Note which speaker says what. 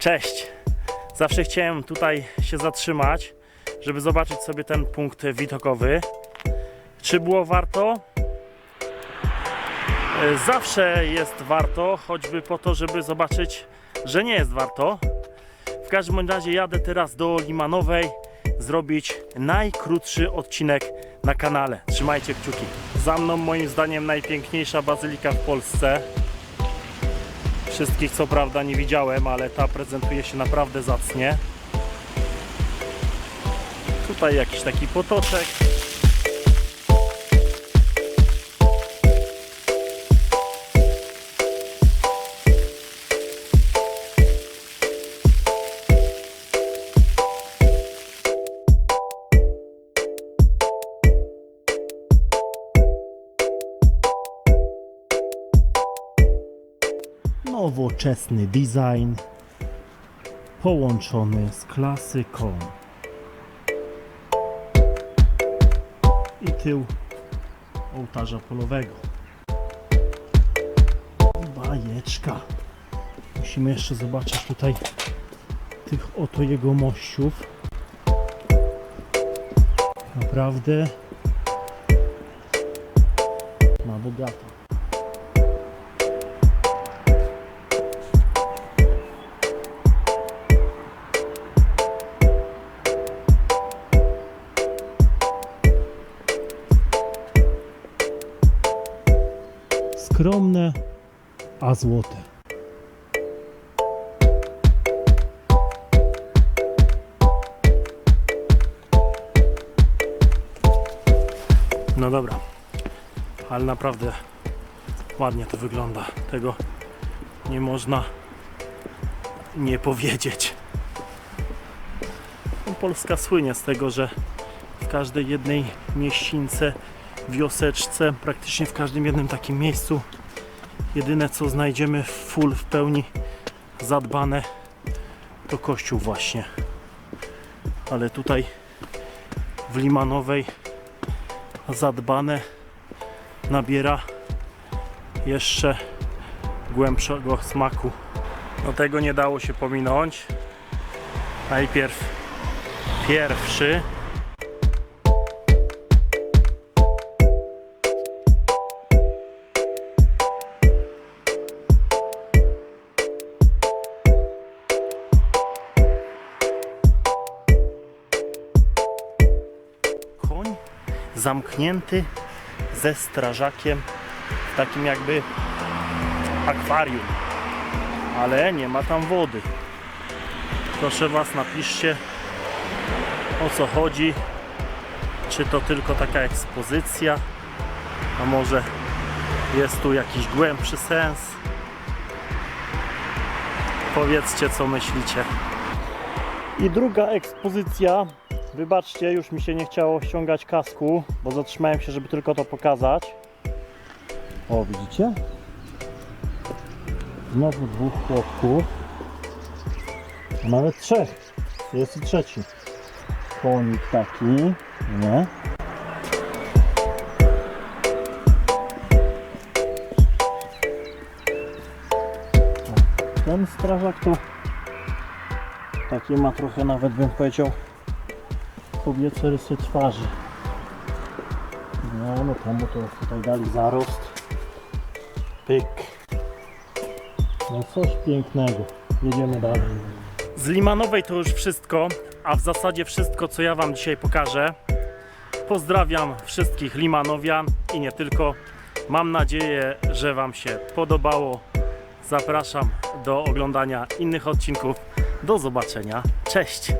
Speaker 1: Cześć! Zawsze chciałem tutaj się zatrzymać, żeby zobaczyć sobie ten punkt widokowy. Czy było warto? E, Zawsze jest warto, choćby po to, żeby zobaczyć, że nie jest warto. W każdym razie jadę teraz do Limanowej zrobić najkrótszy odcinek na kanale. Trzymajcie kciuki. Za mną moim zdaniem najpiękniejsza bazylika w Polsce. Wszystkich co prawda nie widziałem, ale ta prezentuje się naprawdę zacnie. Tutaj jakiś taki potoczek. Nowoczesny design połączony z klasyką. I tył ołtarza polowego. Bajeczka. Musimy jeszcze zobaczyć tutaj tych oto jego mościów. Naprawdę ma bogato. Skromne, a złote. No dobra, ale naprawdę ładnie to wygląda. Tego nie można nie powiedzieć. No, Polska słynie z tego, że w każdej jednej mieścińce, wioseczce, praktycznie w każdym jednym takim miejscu jedyne co znajdziemy full, w pełni zadbane to kościół właśnie. Ale tutaj w Limanowej zadbane nabiera jeszcze głębszego smaku. No tego nie dało się pominąć. Najpierw pierwszy zamknięty ze strażakiem w takim jakby akwarium, ale nie ma tam wody. Proszę Was, napiszcie o co chodzi. Czy to tylko taka ekspozycja, a może jest tu jakiś głębszy sens? Powiedzcie, co myślicie. I druga ekspozycja Wybaczcie, już mi się nie chciało ściągać kasku, bo zatrzymałem się, żeby tylko to pokazać. O, widzicie? Znowu dwóch chłopków. A Nawet trzech. Jest i trzeci. Konik taki, nie? Ten strażak to takie ma trochę nawet bym powiedział kobiece rysy twarzy. No, no temu to tutaj dali zarost. Pyk. No coś pięknego. Jedziemy dalej. Z Limanowej to już wszystko, a w zasadzie wszystko, co ja Wam dzisiaj pokażę. Pozdrawiam wszystkich Limanowian i nie tylko. Mam nadzieję, że Wam się podobało. Zapraszam do oglądania innych odcinków. Do zobaczenia. Cześć!